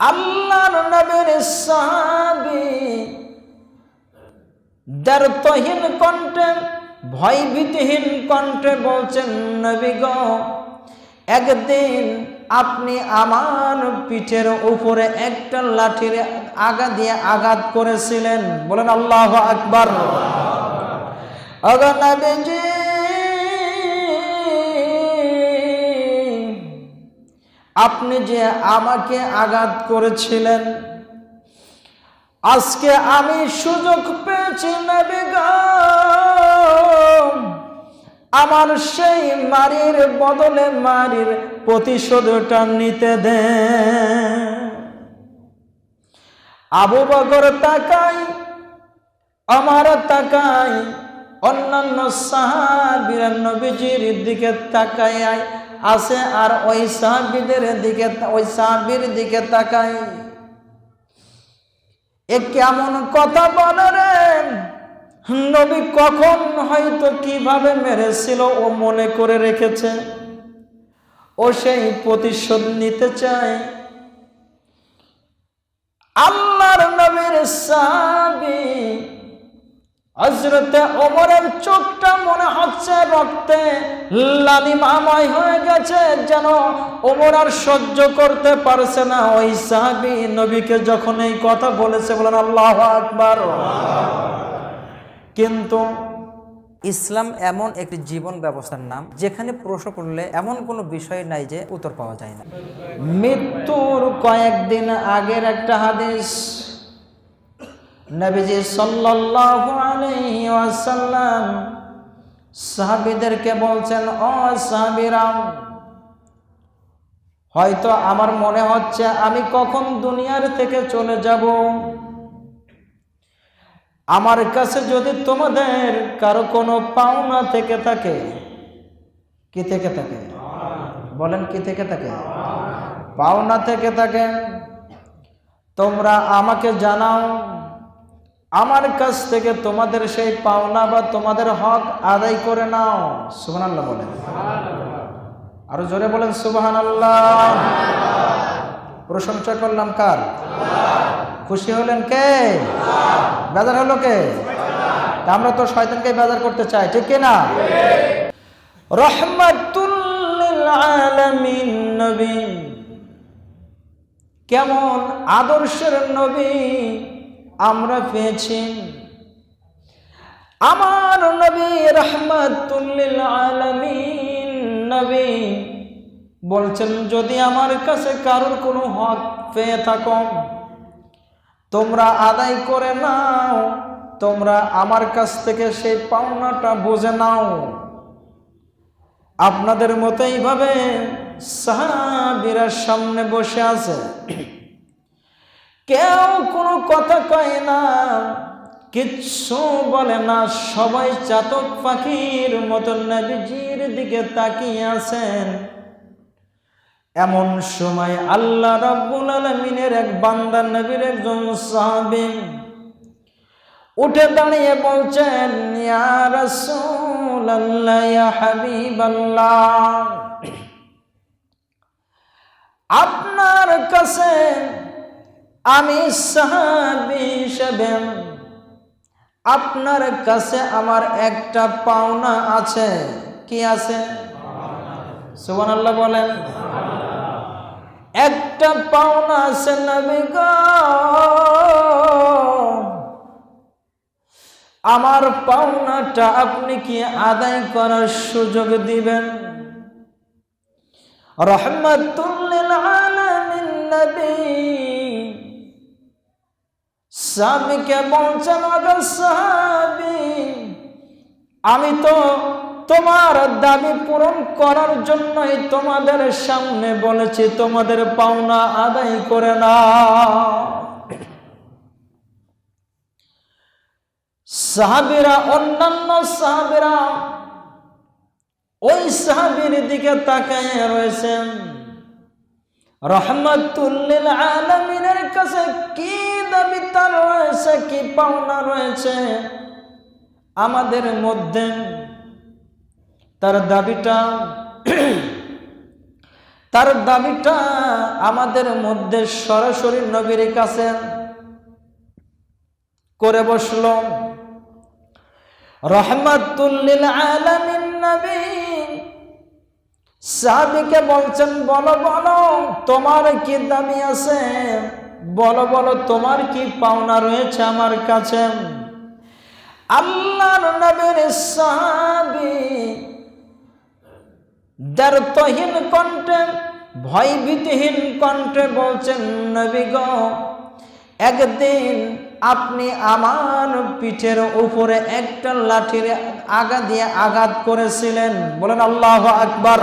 আল্লাহর নবীর সাহাবী দ্বারতহীন কণ্ঠে, ভয়ভীতিহীন কণ্ঠে বলছেন, নবী গ, একদিন আপনি আমার পিঠের উপরে একটা লাঠির আগা দিয়ে আঘাত করেছিলেন। বলেন, আল্লাহ আকবার। অগনবীজি আপনি যে আমাকে আঘাত করেছিলেন, আজকে আমি সুযোগ পেয়েছি। আমার সেই মারির বদলে মারির প্রতিশোধটা নিতে দে আবু বকর তাকাই আমার তাকাই, অন্যান্য সাহাবিরা নবীজির দিকে তাকাই আছে আর ওই সাহাবিদের দিকে ওই সাহাবির দিকে তাকাই। এ কেমন কথা বলে নবী কখন হয়তো কীভাবে মেরেছিল ও মনে করে রেখেছে? ও সেই প্রতিশোধ নিতে চায়। আল্লাহর নবীর সাবি হজরতে ওমরের চোখটা মনে হচ্ছে রক্তে। লালিমাময় হয়ে গেছে, যেন ওমর আর সহ্য করতে পারছে না। ওই সাহাবি নবীকে যখন এই কথা বলেছে, বলেন, আল্লাহ আকবার। কিন্তু ইসলাম এমন একটি জীবন ব্যবস্থার নাম, যেখানে প্রশ্ন করলে এমন কোনো বিষয় নাই যে উত্তর পাওয়া যায় না। মৃত্যুর কয়েকদিন আগের একটা হাদিস। নবীজি ওয়াসাল্লাম সাহাবীদেরকে বলছেন, ও সাহাবীরাম হয়তো আমার মনে হচ্ছে আমি কখন দুনিয়ার থেকে চলে যাব। আমার কাছে যদি তোমাদের কারও কোনো পাওনা থেকে থাকে, কি থেকে থাকে? বলেন, কি থেকে থাকে? পাওনা থেকে থাকে। তোমরা আমাকে জানাও আমার কাছ থেকে তোমাদের সেই পাওনা বা তোমাদের হক আদায় করে নাও। সুবহান আল্লাহ বলেন আরও জোরে বলেন সুবহান আল্লাহ প্রশংসা করলাম কার? খুশি হলেন কে? বেজার হলো কে? আমরা তো শয়তানকে বেজার করতে চাই ঠিক কিনা রহমাতুল্লিল আলামিন নবী। কেমন আদর্শের নবী। আমরা পেয়েছি। আমার নবী রহমাতুল্লিল আলামিন নবী বলছেন, যদি আমার কাছে কারোর কোনো হক পেয়ে থাকো, তোমরা আদায় করে নাও, তোমরা আমার কাছ থেকে সেই পাওনাটা বুঝে নাও। আপনাদের মতো এইভাবে সাহাবিরা সামনে বসে আছে। কেউ কোনো কথা কয় না, কিচ্ছু বলে না। সবাই চাতক পাখির মতন নবীজির দিকে তাকিয়ে আছেন। এমন সময় আল্লাহ রাব্বুল আলমিনের এক বান্দা, নবীর একজন সাহাবী উঠে দাঁড়িয়ে বলছেন আপনার কাছে আমি সাহাবী আপনার কাছে আমার একটা পাওনা আছে। কি আছে? সুবহানাল্লাহ বলেন। একটা পাওনা আছে নবী আমার পাওনাটা আপনি কি আদায় করার সুযোগ দিবেন? রহমতুল্লিল আলামিন নবী। সাহাবীকে বলছেন সাহাবী। আমি তো তোমার দাবি পূরণ করার জন্যই তোমাদের সামনে বলেছি, তোমাদের পাওনা আদায় করে না সাহাবিরা, অন্যান্য সাহাবিরা ওই সাহাবির দিকে তাকায় রয়েছেন। রহমতুল্লিল আলমিনের কাছে কি দাবি তার রয়েছে, কি পাওনা রয়েছে? আমাদের মধ্যে তার দাবিটা তার দাবিটা আমাদের মধ্যে সরাসরি নবীর কাছে করে বসল। রহমাতুল্লিল আলামিন নবী সাহাবিকে বলছেন, বলো বলো, তোমার কি দামি আছে? বলো বলো, তোমার কি পাওনা রয়েছে আমার কাছে? আল্লাহর নবীর সাহাবি দ্বারতহীন কণ্ঠে, ভয়ভীতিহীন কণ্ঠে বলছেন, নবী গ একদিন আপনি আমার পিঠের উপরে একটা লাঠির আগা দিয়ে আঘাত করেছিলেন। বলেন আল্লাহ আকবার।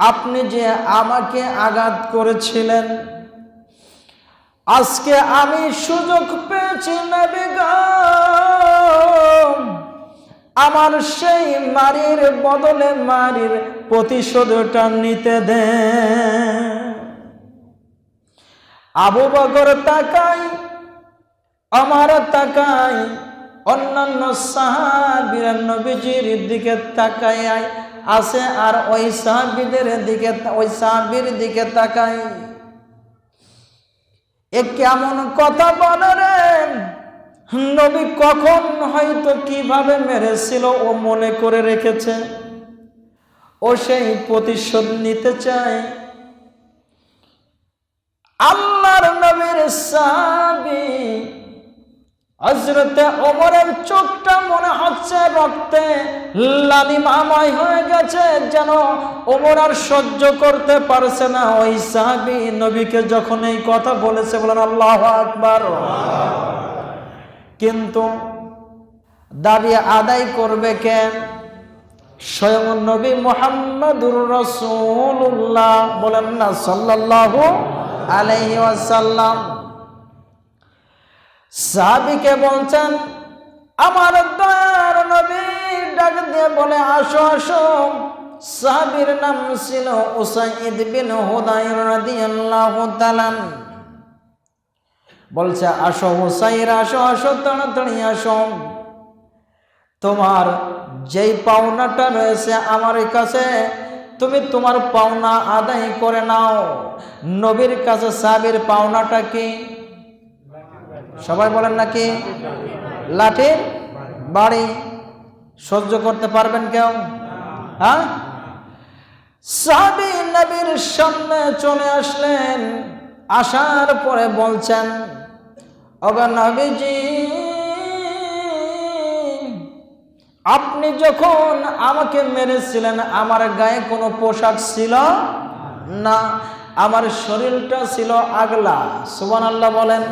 আপনি যে আমাকে আঘাত করেছিলেন, আজকে আমি সুযোগ পেয়েছি, নবী গো। আমার সেই মারির বদলে মারির প্রতিশোধটা নিতে দে। আবু বকর তাকাই আমার তাকাই অন্যান্য সাহাবিরা নবীজির দিকে তাকাই আছে আর ওই সাহাবিদের দিকে, ওই সাহাবির দিকে তাকাই এ কেমন কথা বলে রে নবী কখন হয়তো কীভাবে মেরেছিল ও মনে করে রেখেছে? ও সেই প্রতিশোধ নিতে চায়। আল্লাহর নবীর সাবি হজরতে ওমরের চোখটা মনে হচ্ছে রক্তে লালিমাময় হয়ে গেছে, যেন ওমর আর সহ্য করতে পারছে না। ওই সাহাবি নবীকে যখন এই কথা বলেছে, বলেন আল্লাহ আকবার। কিন্তু দাবি আদায় করবে কেন স্বয়ং নবী মোহাম্মদুর রসুল্লাহ বলেন না, সাল্লাল্লাহু আলাইহি ওয়াসাল্লাম। সাহাবিকে বলছেন, আমার দয়ার নবী ডাক দিয়ে বলে, আসো আসো। সাহাবির নাম ছিল উসাইদ বিন হুদাইর রাদিয়াল্লাহু তাআলা বলছে, আসো হুসাইর আসো আসো তাড়াতাড়ি আসো। তোমার যেই পাওনাটা রয়েছে আমার কাছে, তুমি তোমার পাওনা আদায় করে নাও। নবীর কাছে সাবির পাওনাটা কি? সবাই বলেন নাকি লাঠির বাড়ি? সহ্য করতে পারবেন কেউ? হ্যাঁ? সাবি নবীর সামনে চলে আসলেন, আসার পরে বলছেন অগা নবীজি, আপনি যখন আমাকে মেরেছিলেন, আমার গায়ে কোনো পোশাক ছিল না, আমার শরীরটা ছিল আগলা সুবান আল্লাহ বলেন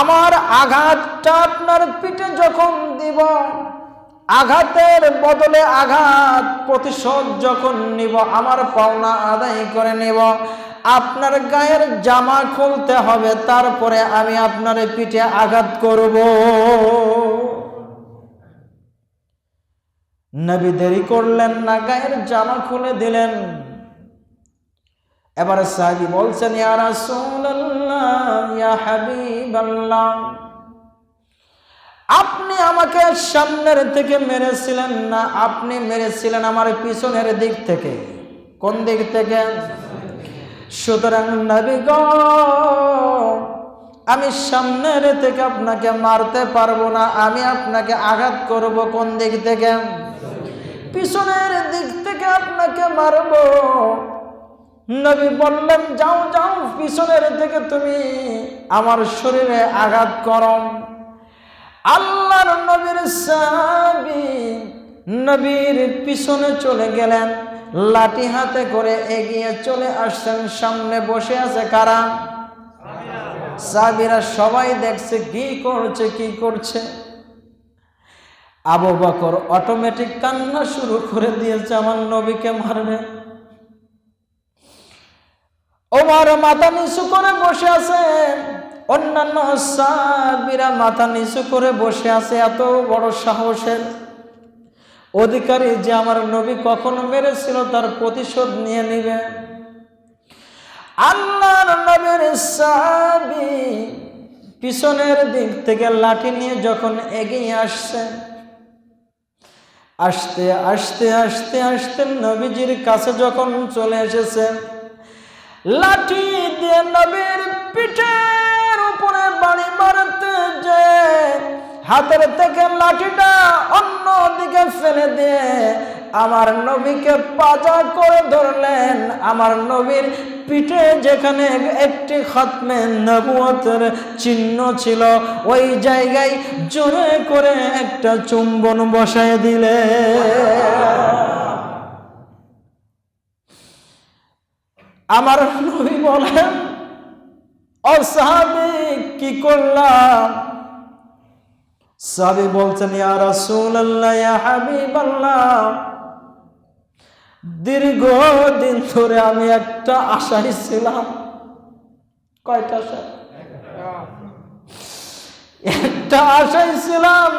আমার আঘাতটা আপনার পিঠে যখন দিব, আঘাতের বদলে আঘাত প্রতিশোধ যখন নিব, আমার পাওনা আদায় করে নেব আপনার গায়ের জামা খুলতে হবে, তারপরে আমি আপনার পিঠে আঘাত করব। নবী দেরি করলেন না, গায়ের জামা খুলে দিলেন। এবারে সাহাবি বলছেন আপনি আমাকে সামনের থেকে মেরেছিলেন না? আপনি মেরেছিলেন আমার পিছনের দিক থেকে। কোন দিক থেকে? সুতরাং নবী গো, আমি সামনের থেকে আপনাকে মারতে পারব না, আমি আপনাকে আঘাত করব কোন দিক থেকে? পিছনের দিক থেকে আপনাকে মারবো। নবী বললেন, যাও যাও, পিছনের থেকে তুমি আমার শরীরে আঘাত করম আল্লাহর নবীর সাবি নবীর পিছনে চলে গেলেন। লাঠি হাতে করে এগিয়ে চলে আসছেন, সামনে বসে আছে কারা? সাবিরা সবাই দেখছে, কি করছে কি করছে? আবু বকর অটোমেটিক কান্না শুরু করে দিয়েছে, আমার নবীকে মারবে। ওমার মাথা নিচু করে বসে আছে। অন্যান্য সাবিরা মাথা নিচু করে বসে আছে, এত বড় সাহসের। অধিকারী যে আমার নবী কখনো মেরেছিল তার প্রতিশোধ নিয়ে নিবে। আল্লাহর নবীর সাবি পিছনের দিক থেকে লাঠি নিয়ে যখন এগিয়ে আসছে, আসতে আসতে আসতে আসতে নবীজির কাছে যখন চলে এসেছে, লাঠি দিয়ে নবীর পিঠের উপরে বাড়ি মারতে যে হাতের থেকে লাঠিটা অন্য দিকে ফেলে দিয়ে আমার নবীকে পাজা করে ধরলেন। আমার নবীর পিঠে যেখানে একটি খতমে নবুয়তের চিহ্ন ছিল, ওই জায়গায় জোরে করে একটা চুম্বন বসায় দিলে। আমার নবী বলেন অসাহাবি কি করলাম? সাবি বলছেন, ইয়া রাসূলুল্লাহ, ইয়া হাবিবাল্লাহ দীর্ঘ দিন ধরে আমি একটা আশায় ছিলাম। কয়টা আশা একটা আশায় ছিলাম।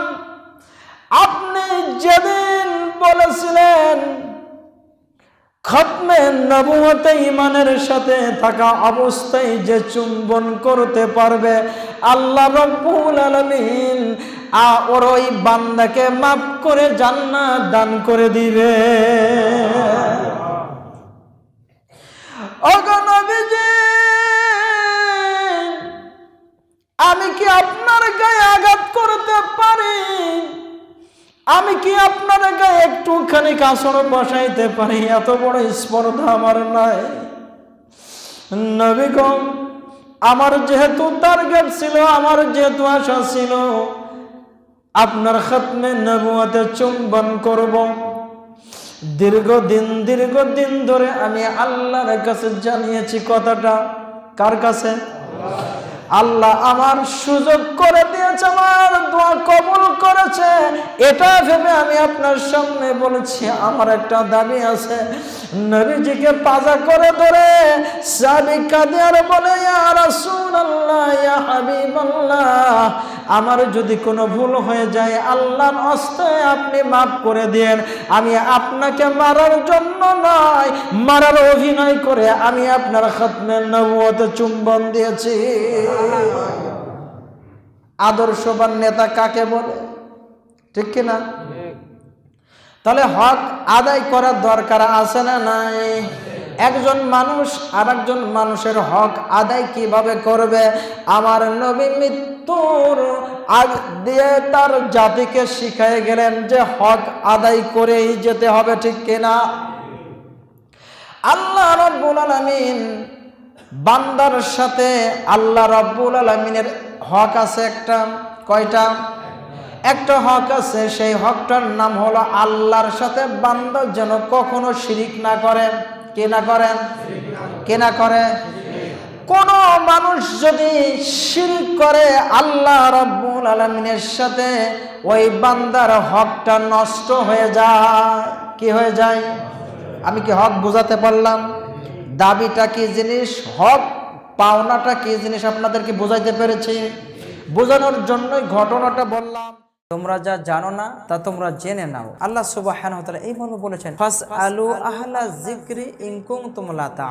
আপনি যেদিন বলেছিলেন, খতমে নবুয়তে ইমানের সাথে থাকা অবস্থায় যে চুম্বন করতে পারবে, আল্লাহ রব্বুল আলামিন ওর ওই বান্দাকে মাফ করে জান্নাত দান করে দিবে। আমি কি আপনার গায়ে আঘাত করতে পারি? আমি কি আপনার গায়ে একটুখানি কাসর বসাইতে পারি? এত বড় স্পর্ধা আমার নাই। নবীগণ আমার যেহেতু টার্গেট ছিল, আমার যেহেতু আশা ছিল আপনার খতমে নবুয়াতে চুম্বন করব। দীর্ঘদিন দীর্ঘদিন ধরে আমি আল্লাহর কাছে জানিয়েছি কথাটা। কার কাছে? আল্লাহ আমার সুযোগ করে দিয়েছে, আমার দোয়া কবুল করেছে। এটা ভেবে আমি আপনার সামনে বলেছি, আমার একটা দাবি আছে। নবীজিকে পাজা করে ধরে সাবি কাদিয়ার বলে আমার যদি কোনো ভুল হয়ে যায়, আল্লাহর হস্তে আপনি মাফ করে দেন আমি আপনাকে মারার জন্য নয়, মারার অভিনয় করে আমি আপনার খতমের নবুয়তে চুম্বন দিয়েছি। আদর্শবান নেতা কাকে বলে? ঠিক কিনা তাহলে হক আদায় করার দরকার আছে না নাই? একজন মানুষ আর একজন মানুষের হক আদায় কীভাবে করবে? আমার নবী মৃত্যুর আগ দিয়ে তার জাতিকে শিখাই গেলেন যে হক আদায় করেই যেতে হবে, ঠিক কিনা আল্লাহ রব্বুল আলমিন বান্দার সাথে আল্লাহ রব্বুল আলমিনের হক আছে একটা, কয়টা? একটা হক আছে, সেই হকটার নাম হলো আল্লাহর সাথে বান্দা যেন কখনো শিরিক না করে। কে না করেন কে না করে? কোন মানুষ যদি শিরিক করে আল্লাহ রব্বুল আলমিনের সাথে, ওই বান্দার হকটা নষ্ট হয়ে যায়। কি হয়ে যায়? আমি কি হক বোঝাতে পারলাম? দাবিটা কি জিনিস? হক, পাওনাটা কি জিনিস আপনাদেরকে বোঝাইতে পেরেছি? বোঝানোর জন্যই ঘটনাটা বললাম। তোমরা যা জানো না, তা তোমরা জেনে নাও। আল্লাহ সুবাহ এই মর্মে বলেছেন ফাস আলু আহলা জিক্রি ইনকুম তোমলা তা